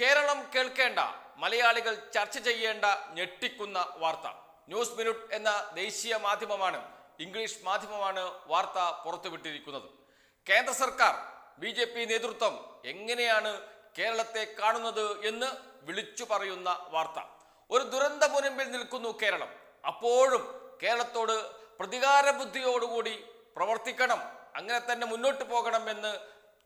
കേരളം കേൾക്കേണ്ട മലയാളികൾ ചർച്ച ചെയ്യേണ്ട ഞെട്ടിക്കുന്ന വാർത്ത. ന്യൂസ് മിനുട്ട് എന്ന ദേശീയ മാധ്യമമാണ് ഇംഗ്ലീഷ് മാധ്യമമാണ് വാർത്ത പുറത്തുവിട്ടിരിക്കുന്നത്. കേന്ദ്ര സർക്കാർ ബി ജെ പി നേതൃത്വം എങ്ങനെയാണ് കേരളത്തെ കാണുന്നത് എന്ന് വിളിച്ചു പറയുന്ന വാർത്ത. ഒരു ദുരന്ത മുനമ്പിൽ നിൽക്കുന്നു കേരളം. അപ്പോഴും കേരളത്തോട് പ്രതികാര ബുദ്ധിയോടുകൂടി പ്രവർത്തിക്കണം അങ്ങനെ തന്നെ മുന്നോട്ട് പോകണമെന്ന്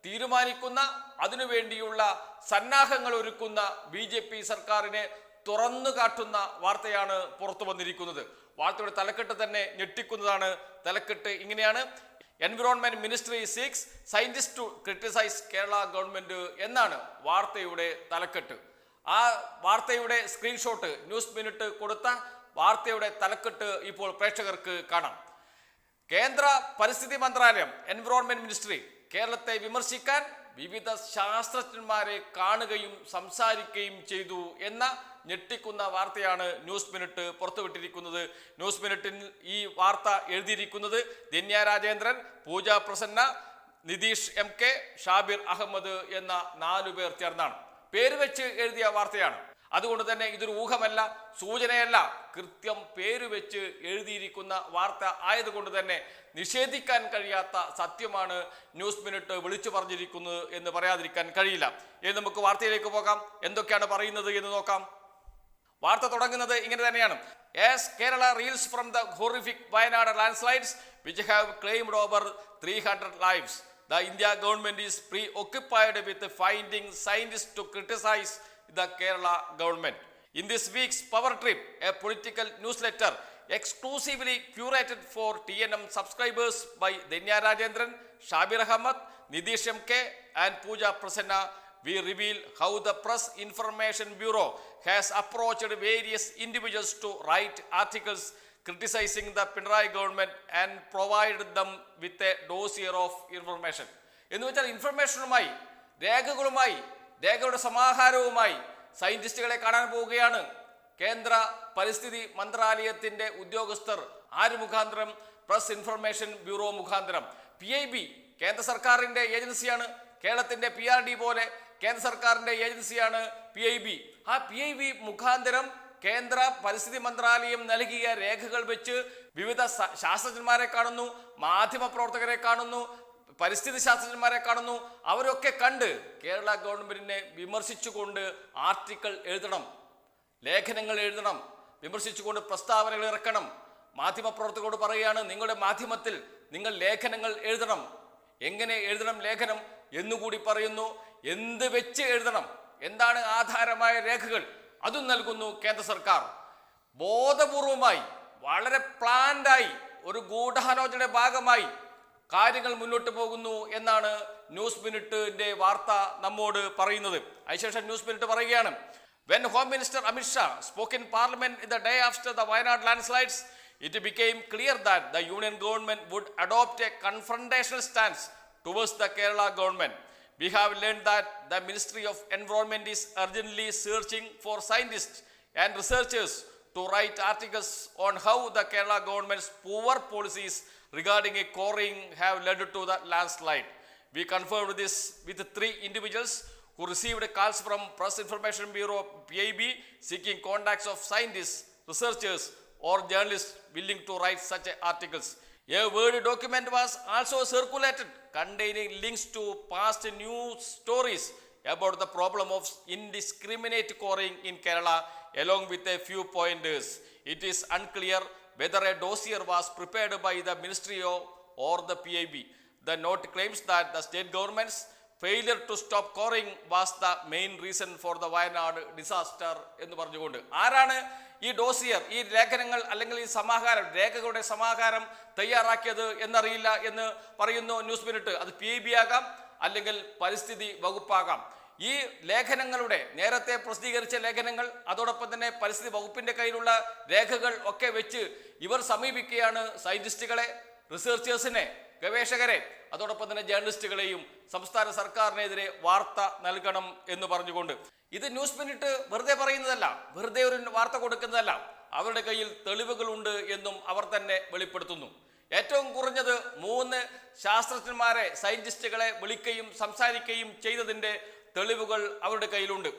തീരുമാനിക്കുന്ന അതിനുവേണ്ടിയുള്ള സന്നാഹങ്ങൾ ഒരുക്കുന്ന ബി ജെ പി സർക്കാരിനെ തുറന്നു കാട്ടുന്ന വാർത്തയാണ് പുറത്തു വന്നിരിക്കുന്നത്. വാർത്തയുടെ തലക്കെട്ട് തന്നെ ഞെട്ടിക്കുന്നതാണ്. തലക്കെട്ട് ഇങ്ങനെയാണ്. Environment ministry seeks scientist to criticise Kerala government എന്നാണ് വാർത്തയുടെ തലക്കെട്ട്. ആ വാർത്തയുടെ സ്ക്രീൻഷോട്ട് ന്യൂസ് മിനിറ്റ് കൊടുത്ത വാർത്തയുടെ തലക്കെട്ട് ഇപ്പോൾ പ്രേക്ഷകർക്ക് കാണാം. കേന്ദ്ര പരിസ്ഥിതി മന്ത്രാലയം എൻവിറോൺമെന്റ് മിനിസ്ട്രി കേരളത്തെ വിമർശിക്കാൻ വിവിധ ശാസ്ത്രജ്ഞന്മാരെ കാണുകയും സംസാരിക്കുകയും ചെയ്തു എന്ന ഞെട്ടിക്കുന്ന വാർത്തയാണ് ന്യൂസ് മിനിറ്റ് പുറത്തുവിട്ടിരിക്കുന്നത്. ന്യൂസ് മിനിറ്റിൽ ഈ വാർത്ത എഴുതിയിരിക്കുന്നത് ധന്യ രാജേന്ദ്രൻ പൂജ പ്രസന്ന നിതീഷ് എം കെ ഷാബിർ അഹമ്മദ് എന്ന നാലു പേർ ചേർന്നാണ്. പേര് വെച്ച് എഴുതിയ വാർത്തയാണ്. അതുകൊണ്ട് തന്നെ ഇതൊരു ഊഹമല്ല സൂചനയല്ല. കൃത്യം പേര് വെച്ച് എഴുതിയിരിക്കുന്ന വാർത്ത ആയതുകൊണ്ട് തന്നെ നിഷേധിക്കാൻ കഴിയാത്ത സത്യമാണ് ന്യൂസ് മിനിറ്റ് വിളിച്ചു പറഞ്ഞിരിക്കുന്നത് എന്ന് പറയാതിരിക്കാൻ കഴിയില്ല. ഇനി നമുക്ക് വാർത്തയിലേക്ക് പോകാം. എന്തൊക്കെയാണ് പറയുന്നത് എന്ന് നോക്കാം. വാർത്ത തുടങ്ങുന്നത് ഇങ്ങനെ തന്നെയാണ്. As Kerala reels from the horrific Wayanad landslides which have claimed over three hundred lives the India government is preoccupied with finding scientist to criticise Kerala government in this week's power trip a political newsletter exclusively curated for TNM subscribers by Denya Rajendran, Shabir Ahmad, Nidish MK, and Pooja Prasanna we reveal how the Press Information Bureau has approached various individuals to write articles criticizing the Pinarayi government and provided them with a dossier of information. എന്ന് വെച്ചാൽ ഇൻഫർമേഷനുമായി രേഖകളുമായി രേഖകളുടെ സമാഹാരവുമായി സയന്റിസ്റ്റുകളെ കാണാൻ പോവുകയാണ്. കേന്ദ്ര പരിസ്ഥിതി മന്ത്രാലയത്തിന്റെ ഉദ്യോഗസ്ഥർ ആര് മുഖാന്തരം പ്രസ് ഇൻഫർമേഷൻ ബ്യൂറോ മുഖാന്തരം. പി ഐ ബി കേന്ദ്ര സർക്കാരിന്റെ ഏജൻസിയാണ്. കേരളത്തിന്റെ പി ആർ ഡി പോലെ കേന്ദ്ര സർക്കാരിന്റെ ഏജൻസിയാണ് പി ഐ ബി. ആ പി ഐ ബി മുഖാന്തരം കേന്ദ്ര പരിസ്ഥിതി മന്ത്രാലയം നൽകിയ രേഖകൾ വെച്ച് വിവിധ ശാസ്ത്രജ്ഞന്മാരെ കാണുന്നു മാധ്യമ പ്രവർത്തകരെ കാണുന്നു പരിസ്ഥിതി ശാസ്ത്രജ്ഞന്മാരെ കാണുന്നു. അവരൊക്കെ കണ്ട് കേരള ഗവൺമെന്റിനെ വിമർശിച്ചുകൊണ്ട് ആർട്ടിക്കിൾ എഴുതണം ലേഖനങ്ങൾ എഴുതണം വിമർശിച്ചുകൊണ്ട് പ്രസ്താവനകൾ ഇറക്കണം. മാധ്യമപ്രവർത്തകരോട് പറയുകയാണ് നിങ്ങളുടെ മാധ്യമത്തിൽ നിങ്ങൾ ലേഖനങ്ങൾ എഴുതണം. എങ്ങനെ എഴുതണം ലേഖനം എന്നുകൂടി പറയുന്നു എന്ത് വെച്ച് എഴുതണം? എന്താണ് ആധാരമായ രേഖകൾ? അതും നൽകുന്നു കേന്ദ്ര സർക്കാർ. ബോധപൂർവമായി വളരെ പ്ലാൻഡായി ഒരു ഗൂഢാലോചനയുടെ ഭാഗമായി കാര്യങ്ങൾ മുന്നോട്ട് പോകുന്നു എന്നാണ് ന്യൂസ് മിനിറ്റിന്റെ വാർത്ത നമ്മോട് പറയുന്നത്. അതിനുശേഷം ന്യൂസ് മിനിറ്റ് പറയുകയാണ്. When home minister Amit Shah spoke in parliament in the day after the Wayanad landslides it became clear that the union government would adopt a confrontational stance towards the Kerala government We have learned that the Ministry of Environment is urgently searching for scientists and researchers to write articles on how the Kerala government's poor policies regarding a quarrying have led to the landslide. We confirmed this with three individuals who received calls from Press Information Bureau PIB seeking contacts of scientists, researchers, or journalists willing to write such articles. A Word document was also circulated containing links to past news stories about the problem of indiscriminate quarrying in Kerala, along with a few pointers. It is unclear whether a dossier was prepared by the Ministry or the PIB. The note claims that the state government's failure to stop quarrying was the main reason for the Wayanad disaster എന്ന് പറഞ്ഞുകൊണ്ട് ആരാണ് ഈ dossier ഈ ലേഖനങ്ങൾ അല്ലെങ്കിൽ ഈ സമാഹാരം രേഖകളുടെ സമാഹാരം തയ്യാറാക്കിയത് എന്നറിയില്ല എന്ന് പറയുന്നു ന്യൂസ് മിനിറ്റ് അത് പി ബി ആകാം അല്ലെങ്കിൽ പരിസ്ഥിതി വകുപ്പാകാം ഈ ലേഖനങ്ങളുടെ നേരത്തെ പ്രസിദ്ധീകരിച്ച ലേഖനങ്ങൾ അതോടൊപ്പം തന്നെ പരിസ്ഥിതി വകുപ്പിന്റെ കയ്യിലുള്ള രേഖകൾ ഒക്കെ വെച്ച് ഇവർ സമീപിക്കുകയാണ് സയന്റിസ്റ്റുകളെ റിസർച്ചേഴ്സിനെ ഗവേഷകരെ അതോടൊപ്പം തന്നെ ജേർണലിസ്റ്റുകളെയും സംസ്ഥാന സർക്കാരിനെതിരെ വാർത്ത നൽകണം എന്ന് പറഞ്ഞുകൊണ്ട്. ഇത് ന്യൂസ് മിനിറ്റ് വെറുതെ പറയുന്നതല്ല വെറുതെ ഒരു വാർത്ത കൊടുക്കുന്നതല്ല അവരുടെ കയ്യിൽ തെളിവുകളുണ്ട് എന്നും അവർ തന്നെ വെളിപ്പെടുത്തുന്നു. ഏറ്റവും കുറഞ്ഞത് മൂന്ന് ശാസ്ത്രജ്ഞന്മാരെ സയന്റിസ്റ്റുകളെ വിളിക്കുകയും സംസാരിക്കുകയും ചെയ്തതിന്റെ തെളിവുകൾ അവരുടെ കയ്യിലുണ്ട്.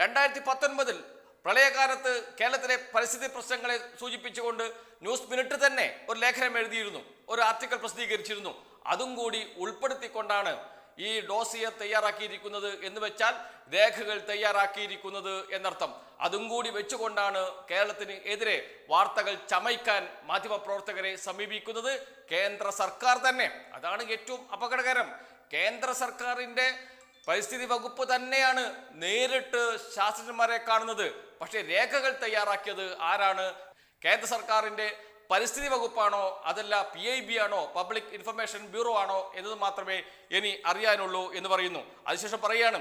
രണ്ടായിരത്തി പത്തൊൻപതിൽ പ്രളയകാലത്ത് കേരളത്തിലെ പരിസ്ഥിതി പ്രശ്നങ്ങളെ സൂചിപ്പിച്ചുകൊണ്ട് ന്യൂസ് മിനിറ്റ് തന്നെ ഒരു ലേഖനം എഴുതിയിരുന്നു. ഒരു ആർട്ടിക്കിൾ പ്രസിദ്ധീകരിച്ചിരുന്നു. അതും കൂടി ഉൾപ്പെടുത്തിക്കൊണ്ടാണ് ഈ ഡോസിയ തയ്യാറാക്കിയിരിക്കുന്നത് എന്ന് വെച്ചാൽ രേഖകൾ തയ്യാറാക്കിയിരിക്കുന്നത് എന്നർത്ഥം. അതും കൂടി വെച്ചുകൊണ്ടാണ് കേരളത്തിന് എതിരെ വാർത്തകൾ ചമയ്ക്കാൻ മാധ്യമപ്രവർത്തകരെ സമീപിക്കുന്നത് കേന്ദ്ര സർക്കാർ തന്നെ. അതാണ് ഏറ്റവും അപകടകരം. കേന്ദ്ര സർക്കാരിന്റെ പരിസ്ഥിതി വകുപ്പ് തന്നെയാണ് നേരിട്ട് ശാസ്ത്രജ്ഞന്മാരെ കാണുന്നത്. പക്ഷേ രേഖകൾ തയ്യാറാക്കിയത് ആരാണ്? കേന്ദ്ര സർക്കാരിന്റെ പരിസ്ഥിതി വകുപ്പാണോ? അതല്ല പി ഐ ബി ആണോ? പബ്ലിക് ഇൻഫർമേഷൻ ബ്യൂറോ ആണോ? എന്നത് മാത്രമേ ഇനി അറിയാനുള്ളൂ എന്ന് പറയുന്നു. അതിനുശേഷം പറയുകയാണ്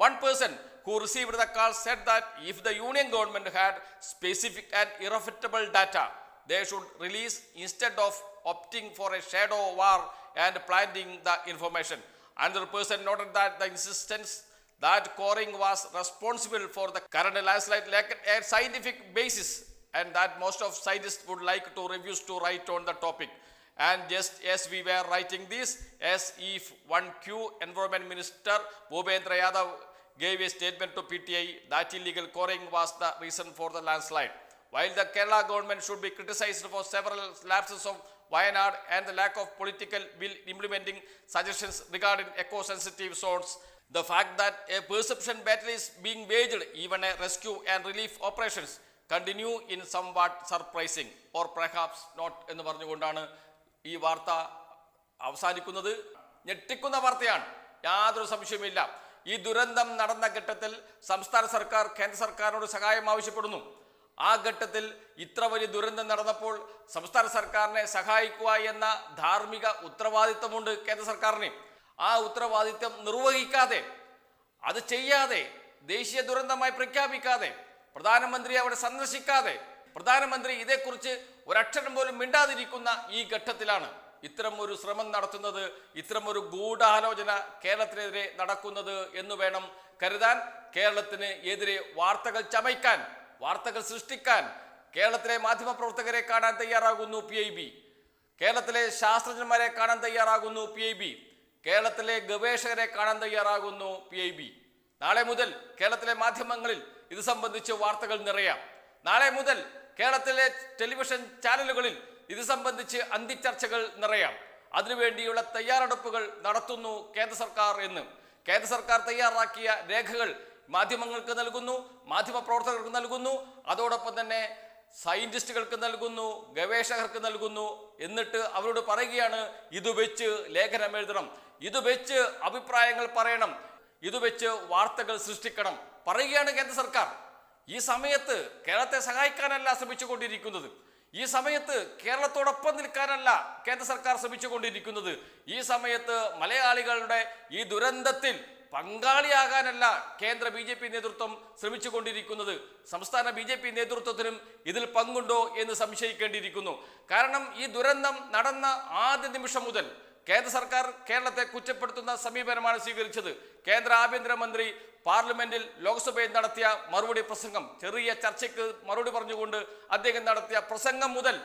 one person who received the call said that if the union government had specific and irrefutable data they should release instead of opting for a shadow war and planting the the Another person noted that the insistence that coring was responsible for the current landslide lacked a scientific basis and that most of scientists would like to refuse to write on the topic. And just as we were writing this, as if one Q Environment Minister Bhupendra Yadav gave a statement to PTI that illegal coring was the reason for the landslide. While the Kerala government should be criticized for several lapses of Wayanad and the lack of political will implementing suggestions regarding eco-sensitive zones, the fact that a perception battle is being waged, even a rescue and relief operations, continue in somewhat surprising or perhaps not എന്ന് പറഞ്ഞുകൊണ്ടാണ് ഈ വാർത്ത അവസാനിക്കുന്നത് ഞെട്ടിക്കുന്ന വാർത്തയാണ് യാതൊരു സംശയവുമില്ല ഈ ദുരന്തം നടന്ന ഘട്ടത്തിൽ സംസ്ഥാന സർക്കാർ കേന്ദ്ര സർക്കാരിനോട് സഹായം ആവശ്യപ്പെടുന്നു ആ ഘട്ടത്തിൽ ഇത്ര വലിയ ദുരന്തം നടന്നപ്പോൾ സംസ്ഥാന സർക്കാരിനെ സഹായിക്കുക എന്ന ധാർമ്മിക ഉത്തരവാദിത്തമുണ്ട് കേന്ദ്ര സർക്കാരിന്. ആ ഉത്തരവാദിത്തം നിർവഹിക്കാതെ അത് ചെയ്യാതെ ദേശീയ ദുരന്തമായി പ്രഖ്യാപിക്കാതെ പ്രധാനമന്ത്രി അവിടെ സന്ദർശിക്കാതെ പ്രധാനമന്ത്രി ഇതേക്കുറിച്ച് ഒരക്ഷരം പോലും മിണ്ടാതിരിക്കുന്ന ഈ ഘട്ടത്തിലാണ് ഇത്തരം ഒരു ശ്രമം നടത്തുന്നത് ഇത്തരം ഒരു ഗൂഢാലോചന കേരളത്തിനെതിരെ നടക്കുന്നത് എന്ന് വേണം കരുതാൻ കേരളത്തിന് എതിരെ വാർത്തകൾ ചമയ്ക്കാൻ വാർത്തകൾ സൃഷ്ടിക്കാൻ കേരളത്തിലെ മാധ്യമപ്രവർത്തകരെ കാണാൻ തയ്യാറാകുന്നു പി ഐ ബി. കേരളത്തിലെ ശാസ്ത്രജ്ഞന്മാരെ കാണാൻ തയ്യാറാകുന്നു പി ഐ ബി. കേരളത്തിലെ ഗവേഷകരെ കാണാൻ തയ്യാറാകുന്നു പി ഐ ബി. നാളെ മുതൽ കേരളത്തിലെ മാധ്യമങ്ങളിൽ ഇത് സംബന്ധിച്ച് വാർത്തകൾ നിറയാം. നാളെ മുതൽ കേരളത്തിലെ ടെലിവിഷൻ ചാനലുകളിൽ ഇത് സംബന്ധിച്ച് അന്തിച്ചർച്ചകൾ നിറയാം. അതിനുവേണ്ടിയുള്ള തയ്യാറെടുപ്പുകൾ നടത്തുന്നു കേന്ദ്ര സർക്കാർ എന്ന്. കേന്ദ്ര സർക്കാർ തയ്യാറാക്കിയ രേഖകൾ മാധ്യമങ്ങൾക്ക് നൽകുന്നു മാധ്യമ പ്രവർത്തകർക്ക് നൽകുന്നു അതോടൊപ്പം തന്നെ സയന്റിസ്റ്റുകൾക്ക് നൽകുന്നു ഗവേഷകർക്ക് നൽകുന്നു. എന്നിട്ട് അവരോട് പറയുകയാണ് ഇത് വെച്ച് ലേഖനം എഴുതണം ഇത് വെച്ച് അഭിപ്രായങ്ങൾ പറയണം ഇത് വെച്ച് വാർത്തകൾ സൃഷ്ടിക്കണം. പറയുകയാണ് കേന്ദ്ര സർക്കാർ. ഈ സമയത്ത് കേരളത്തെ സഹായിക്കാനല്ല ശ്രമിച്ചുകൊണ്ടിരിക്കുന്നത്. ഈ സമയത്ത് കേരളത്തോടൊപ്പം നിൽക്കാനല്ല കേന്ദ്ര സർക്കാർ ശ്രമിച്ചുകൊണ്ടിരിക്കുന്നത്. ഈ സമയത്ത് മലയാളികളുടെ ഈ ദുരന്തത്തിൽ പങ്കാളിയാകാനല്ല കേന്ദ്ര ബി ജെ പി നേതൃത്വം ശ്രമിച്ചുകൊണ്ടിരിക്കുന്നത്. സംസ്ഥാന ബി ജെ പി നേതൃത്വത്തിനും ഇതിൽ പങ്കുണ്ടോ എന്ന് സംശയിക്കേണ്ടിയിരിക്കുന്നു. കാരണം ഈ ദുരന്തം നടന്ന ആദ്യ നിമിഷം മുതൽ കേന്ദ്ര സർക്കാർ കേരളത്തെ കുറ്റപ്പെടുത്തുന്ന സമീപനമാണ് സ്വീകരിച്ചത്. കേന്ദ്ര ആഭ്യന്തരമന്ത്രി പാർലമെന്റിൽ ലോക്സഭയിൽ നടത്തിയ മറുപടി പ്രസംഗം ചെറിയ ചർച്ചയ്ക്ക് മറുപടി പറഞ്ഞുകൊണ്ട് അദ്ദേഹം നടത്തിയ പ്രസംഗം മുതൽ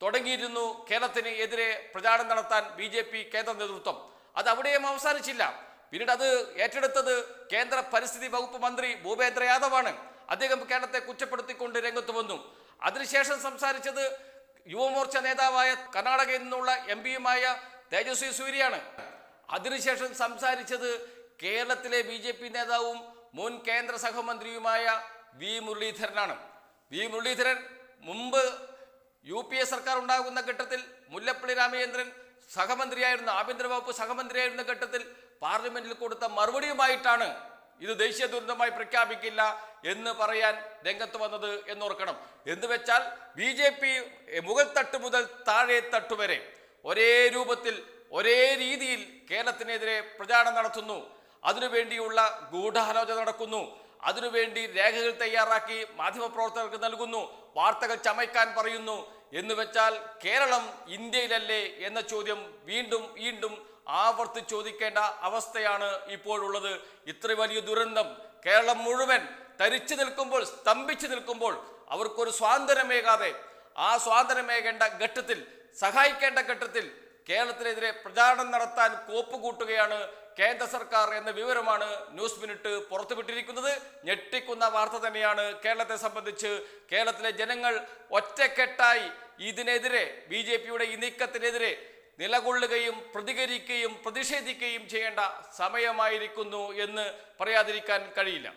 തുടങ്ങിയിരുന്നു കേരളത്തിന് എതിരെ പ്രചാരണം നടത്താൻ ബി കേന്ദ്ര നേതൃത്വം. അത് അവിടെയും അവസാനിച്ചില്ല. പിന്നീട് അത് ഏറ്റെടുത്തത് കേന്ദ്ര പരിസ്ഥിതി വകുപ്പ് മന്ത്രി ഭൂപേന്ദ്ര യാദവാണ്. അദ്ദേഹം കേരളത്തെ കുറ്റപ്പെടുത്തിക്കൊണ്ട് രംഗത്ത് വന്നു. അതിനുശേഷം സംസാരിച്ചത് യുവമോർച്ച നേതാവായ കർണാടകയിൽ നിന്നുള്ള എം പിയുമായ തേജസ്വി സൂര്യയാണ്. അതിനുശേഷം സംസാരിച്ചത് കേരളത്തിലെ ബി ജെ പി നേതാവും മുൻ കേന്ദ്ര സഹമന്ത്രിയുമായ വി മുരളീധരനാണ്. വി മുരളീധരൻ മുമ്പ് യു പി എ സർക്കാർ ഉണ്ടാകുന്ന ഘട്ടത്തിൽ മുല്ലപ്പള്ളി രാമചന്ദ്രൻ സഹമന്ത്രിയായിരുന്ന ആഭ്യന്തര വകുപ്പ് സഹമന്ത്രിയായിരുന്ന ഘട്ടത്തിൽ പാർലമെന്റിൽ കൊടുത്ത മറുപടിയുമായിട്ടാണ് ഇത് ദേശീയ ദുരന്തമായി പ്രഖ്യാപിക്കില്ല എന്ന് പറയാൻ രംഗത്ത് വന്നത് എന്നോർക്കണം. എന്ന് വെച്ചാൽ ബി ജെ പി മുകൾ തട്ട് മുതൽ താഴെ തട്ട് വരെ ഒരേ രൂപത്തിൽ ഒരേ രീതിയിൽ കേരളത്തിനെതിരെ പ്രചാരണം നടത്തുന്നു. അതിനുവേണ്ടിയുള്ള ഗൂഢാലോചന നടക്കുന്നു. അതിനുവേണ്ടി രേഖകൾ തയ്യാറാക്കി മാധ്യമപ്രവർത്തകർക്ക് നൽകുന്നു. വാർത്തകൾ ചമയ്ക്കാൻ പറയുന്നു. എന്ന് വെച്ചാൽ കേരളം ഇന്ത്യയിലല്ലേ എന്ന ചോദ്യം വീണ്ടും വീണ്ടും ആവർത്തി ചോദിക്കേണ്ട അവസ്ഥയാണ് ഇപ്പോഴുള്ളത്. ഇത്ര വലിയ ദുരന്തം കേരളം മുഴുവൻ തരിച്ചു നിൽക്കുമ്പോൾ സ്തംഭിച്ചു നിൽക്കുമ്പോൾ അവർക്കൊരു സ്വാതന്ത്ര്യമേകാതെ ആ സ്വാതന്ത്ര്യമേകേണ്ട ഘട്ടത്തിൽ സഹായിക്കേണ്ട ഘട്ടത്തിൽ കേരളത്തിനെതിരെ പ്രചാരണം നടത്താൻ കോപ്പ് കൂട്ടുകയാണ് കേന്ദ്ര സർക്കാർ എന്ന വിവരമാണ് ന്യൂസ് മിനിറ്റ് പുറത്തുവിട്ടിരിക്കുന്നത്. ഞെട്ടിക്കുന്ന വാർത്ത തന്നെയാണ് കേരളത്തെ സംബന്ധിച്ച്. കേരളത്തിലെ ജനങ്ങൾ ഒറ്റക്കെട്ടായി ഇതിനെതിരെ ബി ജെ പിയുടെ ഈ നീക്കത്തിനെതിരെ നിലകൊള്ളുകയും പ്രതികരിക്കുകയും പ്രതിഷേധിക്കുകയും ചെയ്യേണ്ട സമയമായിരിക്കുന്നു എന്ന് പറയാതിരിക്കാൻ കഴിയില്ല.